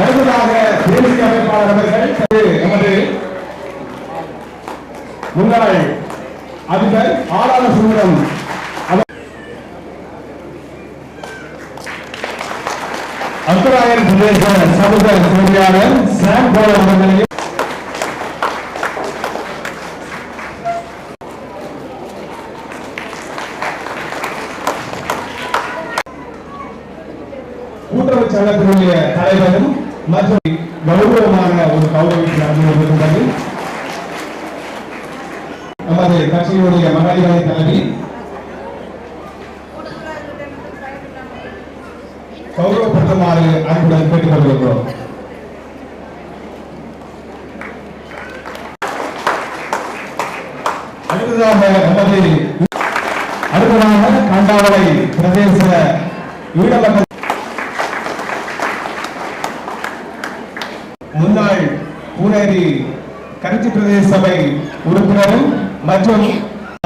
அடுத்ததாக தேசிய அமைப்பாளர் அவர்கள் எமது முன்னாள் அதிபர் ஆளாள சுந்தரம் அவர் பிரதேச சமூக சேவையாளர் சாம் போல அவர்களையும் கூட்டுறவு சங்கத்தினுடைய தலைவரும் மற்றும் கௌரவமாக ஒரு கௌரவிக்கு அறிமுகப்படுகிறது நமது கட்சியினுடைய மகளிரை தலைவி கௌரவப்படுத்துமாறு அன்புடன் கேட்டுக் கொள்கிறோம் அடுத்ததாக நமது அடுத்ததாக கண்டாவளை பிரதேச ஈழமக்கள் முன்னாள் பூனேரி கருச்சி பிரதேச சபை உறுப்பினரும் மற்றும்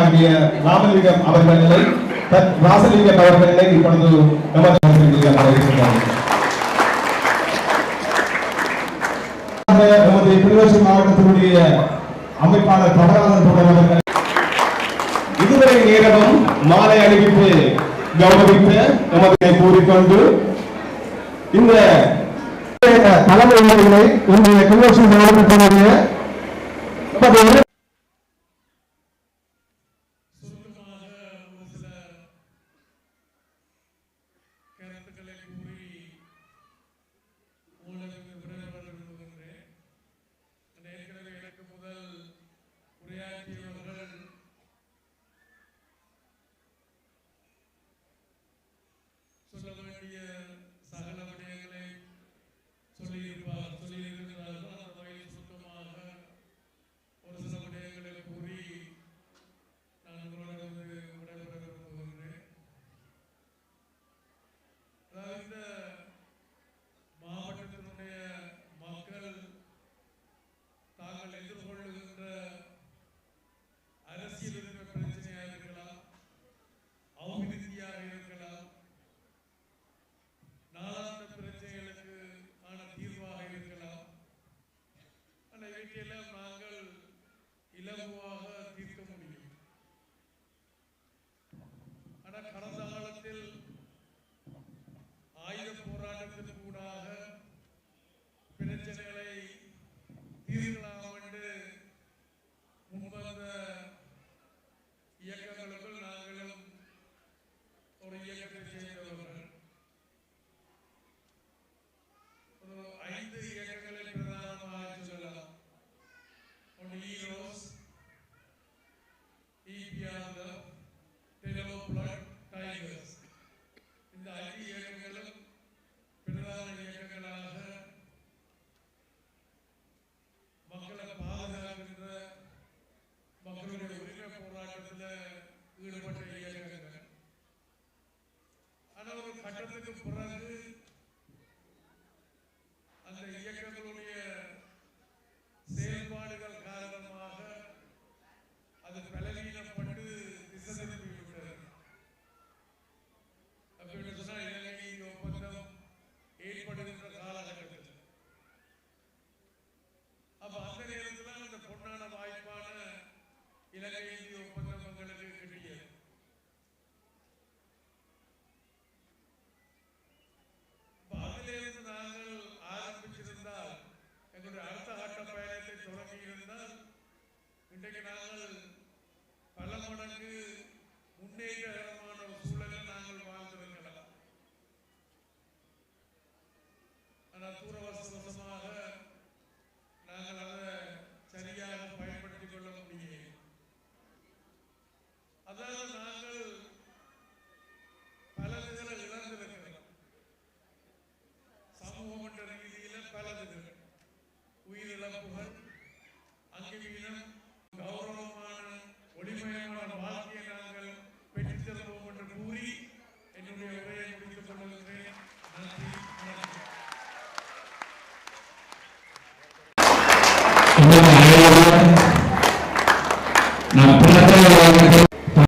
ஆகிய ராமலிங்கம் அவர்களை தத் ராசலிங்கம் அவர்களை இப்பொழுது நமது அரசியலில் அழைக்கின்றார்கள். நமது கிளிநொச்சி மாவட்டத்தினுடைய அமைப்பாளர் பிரபலாதன் அவர்கள் இதுவரை நேரமும் மாலை அணிவித்து கௌரவித்த நமது கூறிக்கொண்டு இந்த தலைமை உறவுகளை இன்றைய கன்வென்ஷன் நடைபெற்றவுடைய கருத்துக்களை கூறி வந்து ஈடுபட்ட இயக்கங்கள். ஆனால் ஒரு கட்டத்துக்கு பிறகு இன்றைக்கு நாங்கள் பல மடங்கு முன்னேற்றமான ஒரு சூழலில் நாங்கள் வாழ்ந்து வருகிறோம். ஆனால் தூரவாசி